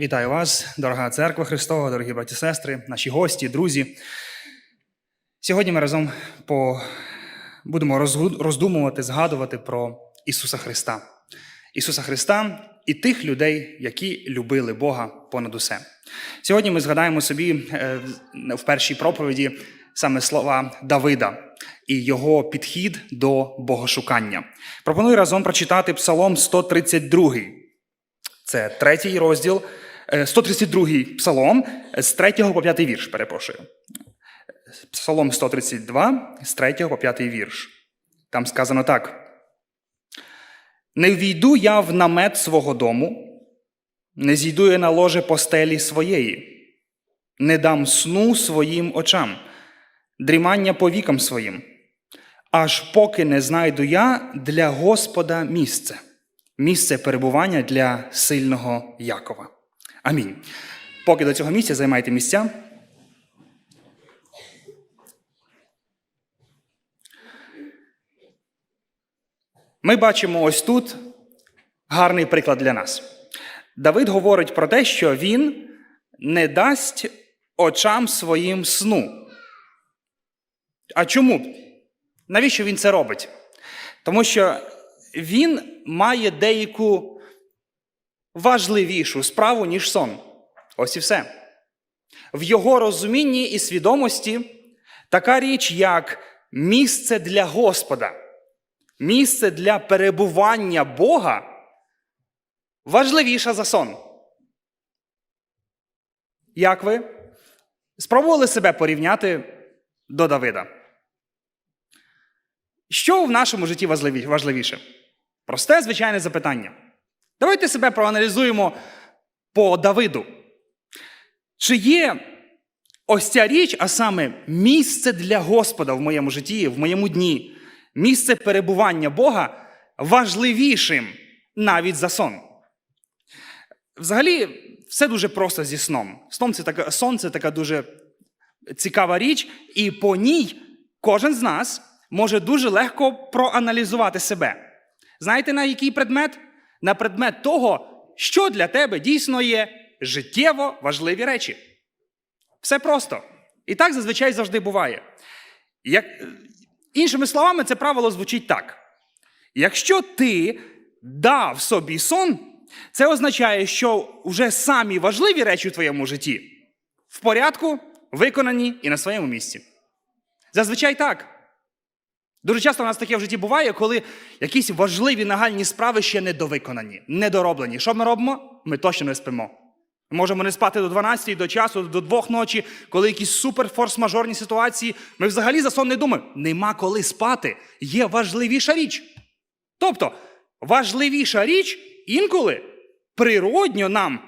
Вітаю вас, дорога церква Христова, дорогі браті сестри, наші гості, друзі. Сьогодні ми разом по... будемо роздумувати, згадувати про Ісуса Христа. Ісуса Христа і тих людей, які любили Бога понад усе. Сьогодні ми згадаємо собі е, в першій проповіді саме слова Давида і його підхід до богошукання. Пропоную разом прочитати Псалом 132. Це третій розділ, е, 132 псалом з 3 по 5 вірш, перепрошую. Псалом 132 з 3 по 5 вірш. Там сказано так: Не ввійду я в намет свого дому, не зійду я на ложе постелі своєї, не дам сну своїм очам, дрімання повікам своїм, аж поки не знайду я для Господа місце місце перебування для сильного Якова. Амінь. Поки до цього місця займайте місця. Ми бачимо ось тут гарний приклад для нас. Давид говорить про те, що він не дасть очам своїм сну. А чому? Навіщо він це робить? Тому що він має деяку важливішу справу, ніж сон. Ось і все. В його розумінні і свідомості така річ, як місце для Господа, місце для перебування Бога важливіша за сон. Як ви спробували себе порівняти до Давида? Що в нашому житті важливіше? Просте, звичайне запитання. Давайте себе проаналізуємо по Давиду. Чи є ось ця річ, а саме місце для Господа в моєму житті, в моєму дні, місце перебування Бога важливішим навіть за сон? Взагалі, все дуже просто зі сном. Сон це така, сон це така дуже цікава річ, і по ній кожен з нас може дуже легко проаналізувати себе. Знаєте, на який предмет? На предмет того, що для тебе дійсно є життєво важливі речі. Все просто. І так зазвичай завжди буває. Як... Іншими словами, це правило звучить так: якщо ти дав собі сон, це означає, що вже самі важливі речі в твоєму житті в порядку, виконані і на своєму місці. Зазвичай так. Дуже часто у нас таке в житті буває, коли якісь важливі нагальні справи ще не довиконані, недороблені. Що ми робимо? Ми точно не спимо. Ми можемо не спати до 12, до часу, до 2 ночі, коли якісь супер форс-мажорні ситуації. Ми взагалі за сон не думаємо. Нема коли спати. Є важливіша річ. Тобто, важливіша річ інколи природньо нам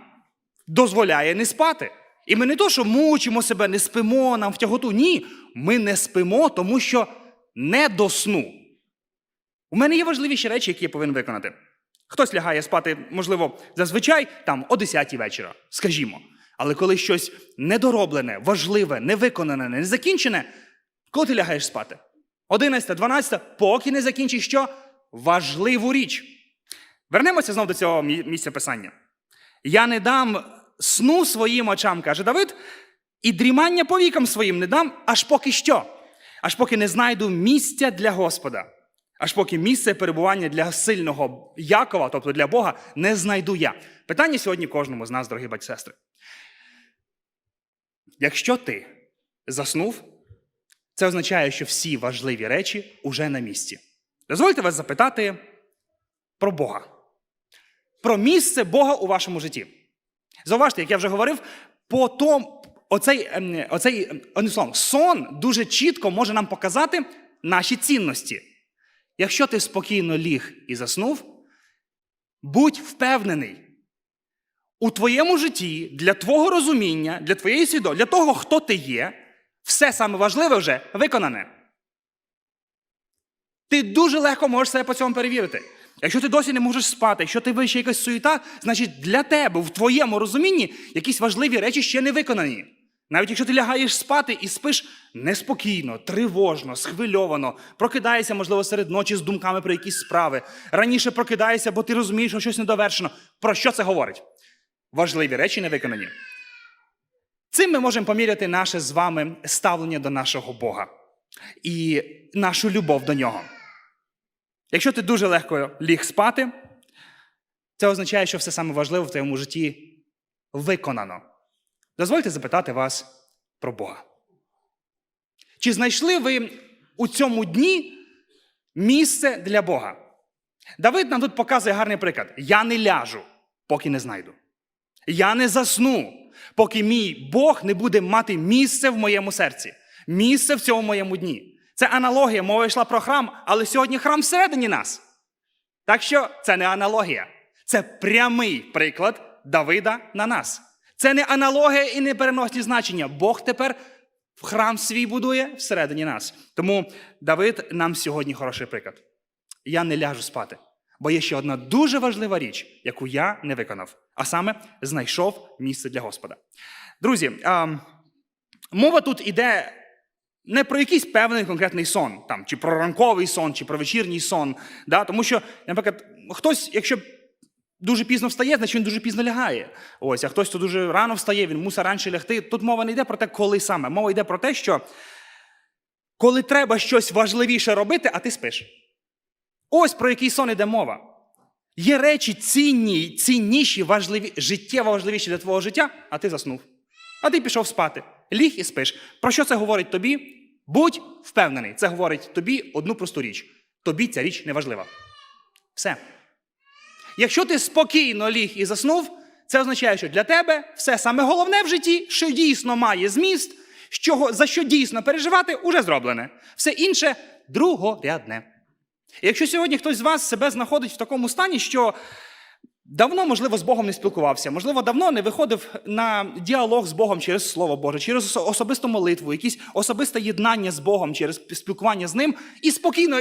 дозволяє не спати. І ми не то, що мучимо себе, не спимо, нам в тяготу. Ні, ми не спимо, тому що не до сну. У мене є важливіші речі, які я повинен виконати. Хтось лягає спати, можливо, зазвичай там о 10 вечора, скажімо. Але коли щось недороблене, важливе, невиконане, не закінчене, коли ти лягаєш спати? 11, 12, поки не закінчиш що? Важливу річ. Вернемося знову до цього місця писання. Я не дам сну своїм очам, каже Давид, і дрімання повікам своїм не дам, аж поки що. Аж поки не знайду місця для Господа. Аж поки місце перебування для сильного Якова, тобто для Бога, не знайду я. Питання сьогодні кожному з нас, дорогі батьки сестри. Якщо ти заснув, це означає, що всі важливі речі уже на місці. Дозвольте вас запитати про Бога, про місце Бога у вашому житті. Зауважте, як я вже говорив, по тому, оцей, ем, оцей ем, одним словом, сон дуже чітко може нам показати наші цінності. Якщо ти спокійно ліг і заснув, будь впевнений, у твоєму житті, для твого розуміння, для твоєї свідомості, для того, хто ти є, все саме важливе вже виконане. Ти дуже легко можеш себе по цьому перевірити. Якщо ти досі не можеш спати, якщо ти вище якась суєта, значить для тебе в твоєму розумінні якісь важливі речі ще не виконані. Навіть якщо ти лягаєш спати і спиш неспокійно, тривожно, схвильовано, прокидаєшся, можливо, серед ночі з думками про якісь справи, раніше прокидаєшся, бо ти розумієш, що щось недовершено. Про що це говорить? важливі речі не виконані. Цим ми можемо поміряти наше з вами ставлення до нашого Бога і нашу любов до нього. Якщо ти дуже легко ліг спати, це означає, що все саме важливе в твоєму житті виконано. Дозвольте запитати вас про Бога. Чи знайшли ви у цьому дні місце для Бога? Давид нам тут показує гарний приклад: я не ляжу, поки не знайду. Я не засну, поки мій Бог не буде мати місце в моєму серці, місце в цьому моєму дні. Це аналогія, мова йшла про храм, але сьогодні храм всередині нас. Так що це не аналогія, це прямий приклад Давида на нас. Це не аналогія і не переносні значення. Бог тепер храм свій будує всередині нас. Тому Давид нам сьогодні хороший приклад. Я не ляжу спати, бо є ще одна дуже важлива річ, яку я не виконав, а саме знайшов місце для Господа. Друзі, мова тут іде не про якийсь певний конкретний сон, там, чи про ранковий сон, чи про вечірній сон. Да? Тому що, наприклад, хтось, якщо дуже пізно встає, значить він дуже пізно лягає. Ось, а хтось, хто дуже рано встає, він мусить раніше лягти. Тут мова не йде про те, коли саме. Мова йде про те, що коли треба щось важливіше робити, а ти спиш. Ось про який сон іде мова. Є речі цінні, цінніші, важливі, життєво важливіші для твого життя, а ти заснув. А ти пішов спати. Ліг і спиш. Про що це говорить тобі? Будь впевнений, це говорить тобі одну просту річ. Тобі ця річ не важлива. Все. Якщо ти спокійно ліг і заснув, це означає, що для тебе все саме головне в житті, що дійсно має зміст, що, за що дійсно переживати, уже зроблене. Все інше другорядне. І якщо сьогодні хтось з вас себе знаходить в такому стані, що давно, можливо, з Богом не спілкувався, можливо, давно не виходив на діалог з Богом через Слово Боже, через особисту молитву, якесь особисте єднання з Богом через спілкування з ним, і спокійно,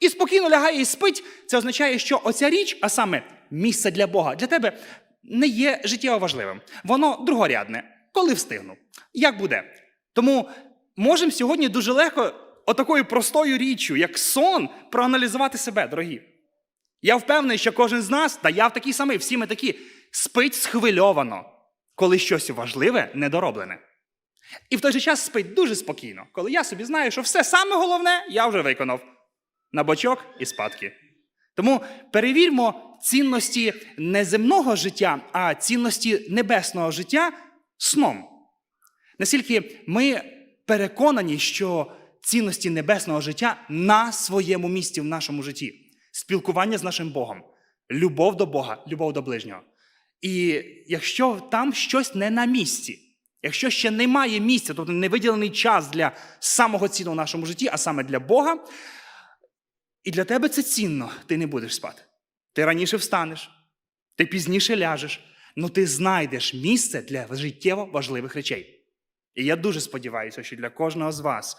і спокійно лягає і спить, це означає, що оця річ, а саме місце для Бога, для тебе не є життєво важливим. Воно другорядне. Коли встигну? Як буде? Тому можемо сьогодні дуже легко отакою простою річчю, як сон, проаналізувати себе, дорогі. Я впевнений, що кожен з нас, та я в такий самий, всі ми такі, спить схвильовано, коли щось важливе недороблене. І в той же час спить дуже спокійно, коли я собі знаю, що все саме головне я вже виконав на бочок і спадки. Тому перевірмо цінності не земного життя, а цінності небесного життя сном. Наскільки ми переконані, що цінності небесного життя на своєму місці в нашому житті, спілкування з нашим Богом, любов до Бога, любов до ближнього. І якщо там щось не на місці, якщо ще немає місця, тобто не виділений час для самого цінного в нашому житті, а саме для Бога, і для тебе це цінно, ти не будеш спати. Ти раніше встанеш, ти пізніше ляжеш, але ти знайдеш місце для життєво важливих речей. І я дуже сподіваюся, що для кожного з вас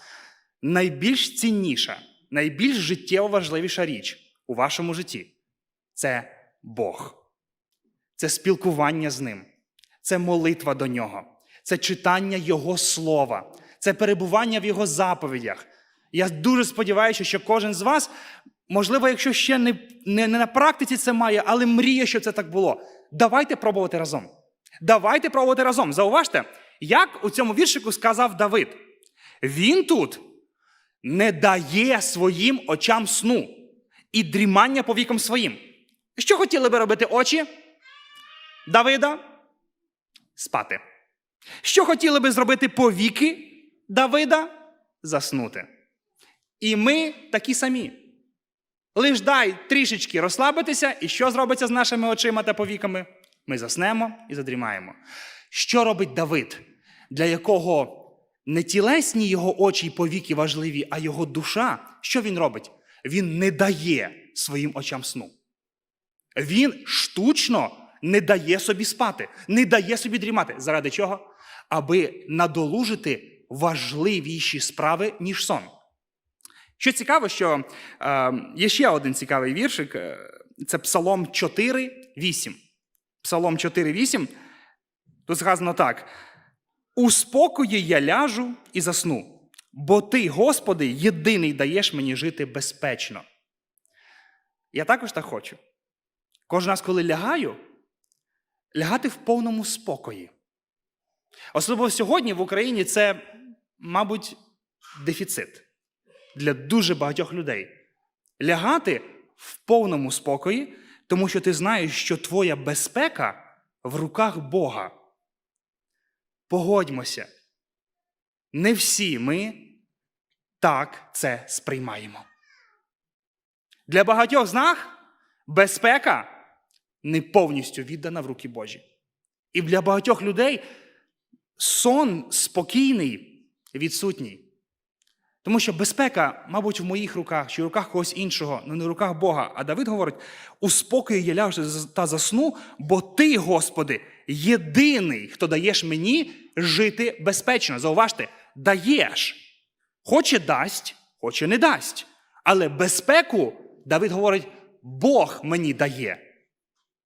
найбільш цінніша, найбільш життєво важливіша річ у вашому житті це Бог. Це спілкування з Ним, це молитва до Нього, це читання Його слова, це перебування в Його заповідях. Я дуже сподіваюся, що кожен з вас, можливо, якщо ще не, не, не на практиці це має, але мріє, щоб це так було. Давайте пробувати разом. Давайте пробувати разом. Зауважте, як у цьому віршику сказав Давид. Він тут не дає своїм очам сну і дрімання по вікам своїм. Що хотіли би робити очі Давида? Спати. Що хотіли би зробити повіки Давида? Заснути. І ми такі самі. Лиш дай трішечки розслабитися, і що зробиться з нашими очима та повіками? Ми заснемо і задрімаємо. Що робить Давид, для якого не тілесні його очі й повіки важливі, а його душа? Що він робить? Він не дає своїм очам сну. Він штучно не дає собі спати, не дає собі дрімати. Заради чого? Аби надолужити важливіші справи, ніж сон. Що цікаво, що е, є ще один цікавий віршик е, це Псалом 4, 8. Псалом 4, 8. Тут сказано так: у спокої я ляжу і засну, бо ти, Господи, єдиний даєш мені жити безпечно. Я також так хочу. Кожен раз, коли лягаю, лягати в повному спокої. Особливо сьогодні в Україні це, мабуть, дефіцит для дуже багатьох людей. Лягати в повному спокої, тому що ти знаєш, що твоя безпека в руках Бога. Погодьмося. Не всі ми так це сприймаємо. Для багатьох з нас безпека не повністю віддана в руки Божі. І для багатьох людей сон спокійний, відсутній. Тому що безпека, мабуть, в моїх руках чи в руках когось іншого, але не в руках Бога. А Давид говорить: у спокої я ляжу та засну, бо ти, Господи, єдиний, хто даєш мені жити безпечно. Зауважте, даєш. Хоче дасть, хоче не дасть. Але безпеку, Давид говорить, Бог мені дає.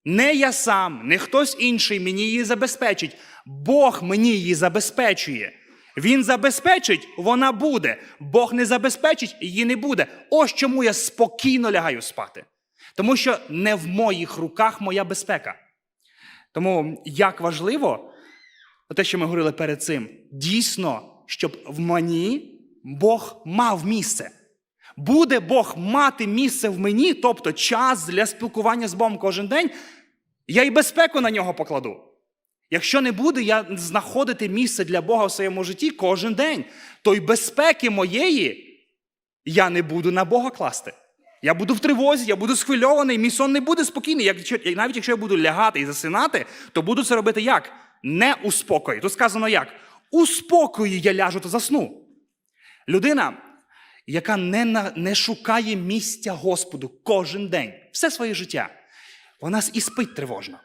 Не я сам, не хтось інший мені її забезпечить. Бог мені її забезпечує. Він забезпечить, вона буде. Бог не забезпечить, її не буде. Ось чому я спокійно лягаю спати. Тому що не в моїх руках моя безпека. Тому як важливо, те, що ми говорили перед цим, дійсно, щоб в мені Бог мав місце. Буде Бог мати місце в мені, тобто час для спілкування з Богом кожен день, я й безпеку на нього покладу. Якщо не буду я знаходити місце для Бога в своєму житті кожен день, то й безпеки моєї я не буду на Бога класти. Я буду в тривозі, я буду схвильований, мій сон не буде спокійний. Якщо, навіть якщо я буду лягати і засинати, то буду це робити як? Не у спокої. Тут сказано як? У спокої я ляжу та засну. Людина, яка не, на, не шукає місця Господу кожен день, все своє життя, вона і спить тривожно.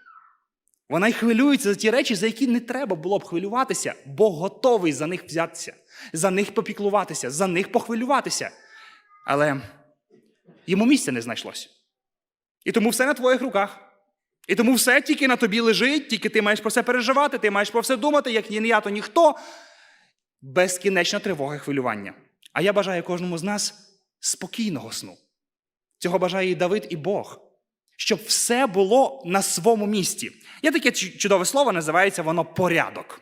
Вона й хвилюється за ті речі, за які не треба було б хвилюватися, бо готовий за них взятися, за них попіклуватися, за них похвилюватися. Але йому місця не знайшлося. І тому все на твоїх руках. І тому все тільки на тобі лежить, тільки ти маєш про це переживати, ти маєш про все думати, як ні я, то ніхто. Безкінечна тривога і хвилювання. А я бажаю кожному з нас спокійного сну. Цього бажає і Давид, і Бог щоб все було на своєму місці. Є таке чудове слово, називається воно порядок.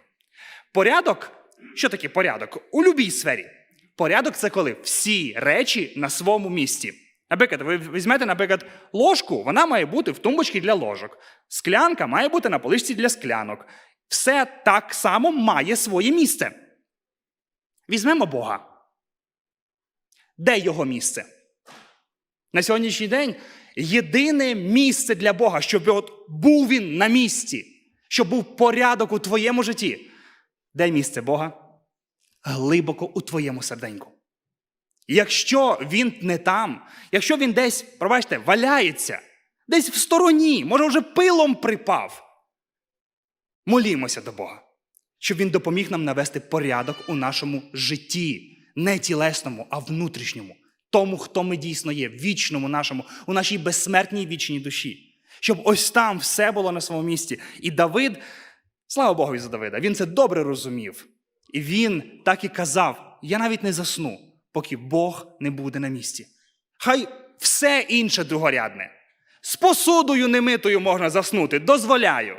Порядок, що таке порядок? У будь-якій сфері. Порядок це коли всі речі на своєму місці. Наприклад, ви візьмете, наприклад, ложку, вона має бути в тумбочці для ложок. Склянка має бути на поличці для склянок. Все так само має своє місце. Візьмемо Бога. Де його місце? На сьогоднішній день єдине місце для Бога, щоб от був він на місці, щоб був порядок у твоєму житті. Де місце Бога? Глибоко у твоєму серденьку. Якщо він не там, якщо він десь, пробачте, валяється, десь в стороні, може, вже пилом припав, молімося до Бога, щоб він допоміг нам навести порядок у нашому житті, не тілесному, а внутрішньому тому, хто ми дійсно є, вічному нашому, у нашій безсмертній вічній душі. Щоб ось там все було на своєму місці. І Давид, слава Богу за Давида, він це добре розумів. І він так і казав: я навіть не засну, поки Бог не буде на місці. Хай все інше другорядне. З посудою немитою можна заснути, дозволяю.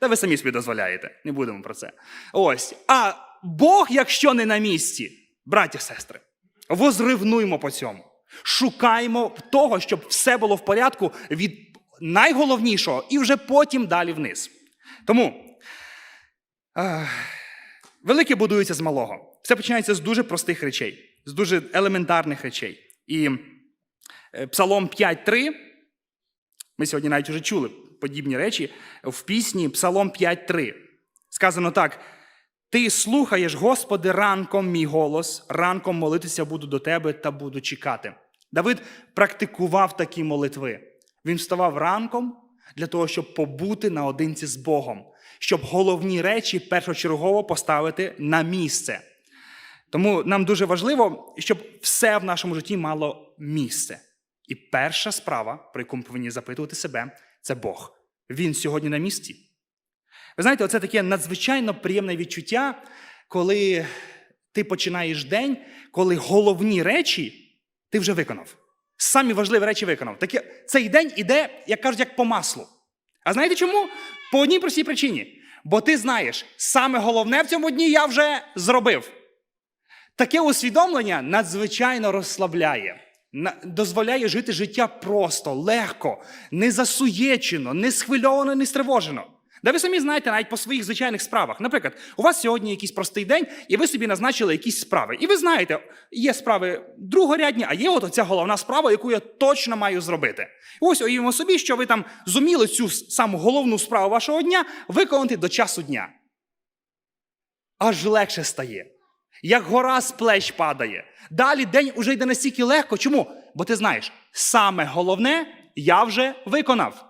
Та ви самі собі дозволяєте, не будемо про це. Ось. А Бог, якщо не на місці, браті сестри, Возривнуймо по цьому. Шукаймо того, щоб все було в порядку від найголовнішого і вже потім далі вниз. Тому е, велике будується з малого. Все починається з дуже простих речей, з дуже елементарних речей. І е, Псалом 5.3, ми сьогодні навіть вже чули подібні речі в пісні Псалом 5.3. Сказано так. Ти слухаєш, Господи, ранком мій голос, ранком молитися буду до тебе та буду чекати. Давид практикував такі молитви. Він вставав ранком для того, щоб побути наодинці з Богом, щоб головні речі першочергово поставити на місце. Тому нам дуже важливо, щоб все в нашому житті мало місце. І перша справа, про яку ми повинні запитувати себе, це Бог. Він сьогодні на місці. Ви знаєте, оце таке надзвичайно приємне відчуття, коли ти починаєш день, коли головні речі ти вже виконав. Самі важливі речі виконав. Таке, Цей день іде, як кажуть, як по маслу. А знаєте чому? По одній простій причині. Бо ти знаєш, саме головне в цьому дні я вже зробив. Таке усвідомлення надзвичайно розслабляє, дозволяє жити життя просто, легко, не засуєчено, не схвильовано, не стривожено. Да ви самі знаєте навіть по своїх звичайних справах. Наприклад, у вас сьогодні якийсь простий день, і ви собі назначили якісь справи. І ви знаєте, є справи другорядні, а є от оця головна справа, яку я точно маю зробити. І ось уявимо собі, що ви там зуміли цю саму головну справу вашого дня виконати до часу дня аж легше стає. Як гора з плеч падає. Далі день уже йде настільки легко. Чому? Бо ти знаєш, саме головне я вже виконав.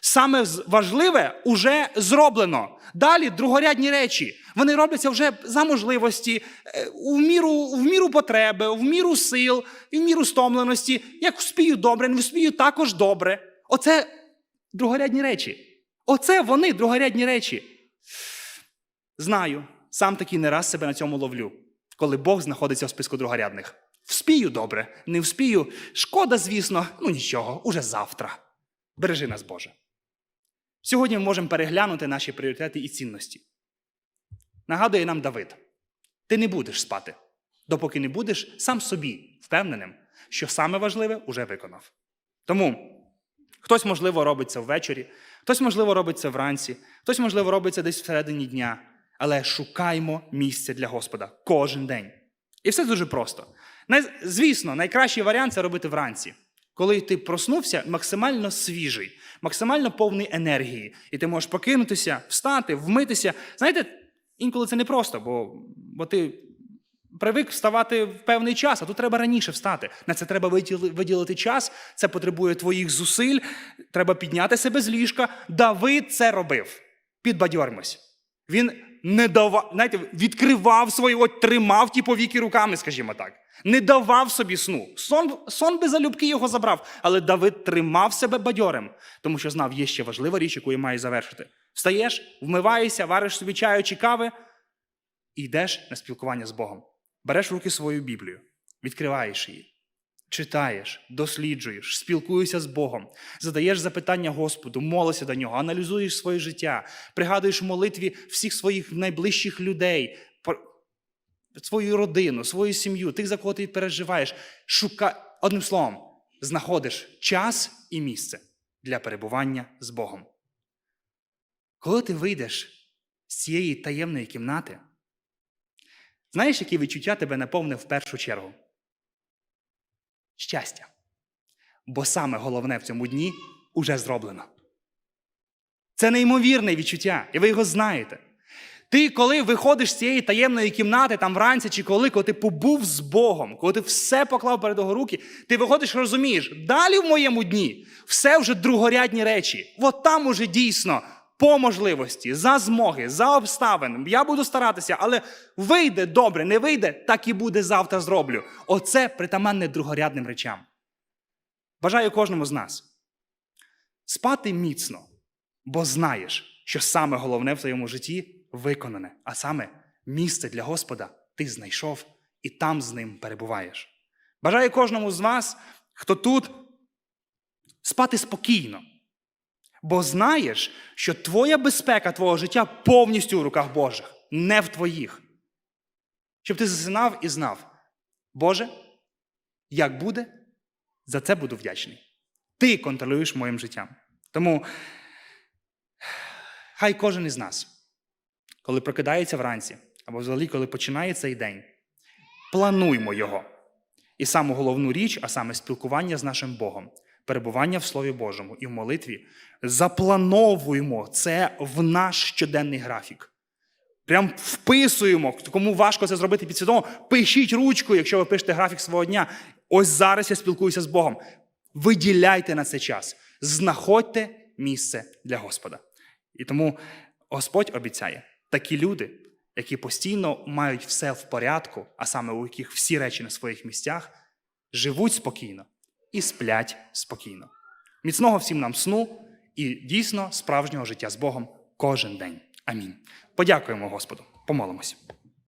Саме важливе уже зроблено. Далі другорядні речі. Вони робляться вже за можливості, е, в міру, в міру потреби, в міру сил, в міру стомленості. Як вспію добре, не вспію також добре. Оце другорядні речі. Оце вони другорядні речі. Знаю, сам таки не раз себе на цьому ловлю, коли Бог знаходиться в списку другорядних. Вспію добре, не вспію. Шкода, звісно, ну нічого, уже завтра. Бережи нас, Боже. Сьогодні ми можемо переглянути наші пріоритети і цінності. Нагадує нам Давид: ти не будеш спати, допоки не будеш сам собі впевненим, що саме важливе уже виконав. Тому хтось, можливо, робить це ввечері, хтось, можливо, робить це вранці, хтось, можливо, робить це десь всередині дня. Але шукаймо місце для Господа кожен день. І все дуже просто. Звісно, найкращий варіант це робити вранці, коли ти проснувся максимально свіжий, максимально повний енергії, і ти можеш покинутися, встати, вмитися. Знаєте, інколи це непросто, бо, бо ти привик вставати в певний час, а тут треба раніше встати. На це треба виділити час, це потребує твоїх зусиль, треба підняти себе з ліжка. Давид це робив. Підбадьормось. Він не давав, знаєте, відкривав свої, от тримав ті повіки руками, скажімо так. Не давав собі сну. Сон, сон би залюбки його забрав, але Давид тримав себе бадьорим, тому що знав, є ще важлива річ, яку я маю завершити. Встаєш, вмиваєшся, вариш собі чаю чи кави і йдеш на спілкування з Богом. Береш в руки свою Біблію, відкриваєш її, читаєш, досліджуєш, спілкуєшся з Богом, задаєш запитання Господу, молишся до нього, аналізуєш своє життя, пригадуєш молитві всіх своїх найближчих людей, свою родину, свою сім'ю, тих, за кого ти переживаєш. Шука... Одним словом, знаходиш час і місце для перебування з Богом. Коли ти вийдеш з цієї таємної кімнати, знаєш, які відчуття тебе наповне в першу чергу? Щастя. Бо саме головне в цьому дні уже зроблено. Це неймовірне відчуття, і ви його знаєте. Ти, коли виходиш з цієї таємної кімнати, там вранці чи коли, коли ти побув з Богом, коли ти все поклав перед його руки, ти виходиш розумієш, далі в моєму дні все вже другорядні речі. От там уже дійсно по можливості, за змоги, за обставин. Я буду старатися, але вийде добре, не вийде, так і буде завтра зроблю. Оце притаманне другорядним речам. Бажаю кожному з нас спати міцно, бо знаєш, що саме головне в твоєму житті виконане, а саме місце для Господа ти знайшов і там з ним перебуваєш. Бажаю кожному з вас, хто тут, спати спокійно, бо знаєш, що твоя безпека твого життя повністю в руках Божих, не в твоїх. Щоб ти засинав і знав, Боже, як буде, за це буду вдячний. Ти контролюєш моїм життям. Тому хай кожен із нас, коли прокидається вранці, або взагалі, коли починає цей день, плануймо його. І саму головну річ, а саме спілкування з нашим Богом, перебування в Слові Божому і в молитві, заплановуємо це в наш щоденний графік. Прям вписуємо, кому важко це зробити підсвідомо, пишіть ручку, якщо ви пишете графік свого дня. Ось зараз я спілкуюся з Богом. Виділяйте на це час, знаходьте місце для Господа. І тому Господь обіцяє, такі люди, які постійно мають все в порядку, а саме у яких всі речі на своїх місцях, живуть спокійно і сплять спокійно. Міцного всім нам сну і дійсно справжнього життя з Богом кожен день. Амінь. Подякуємо Господу. Помолимось.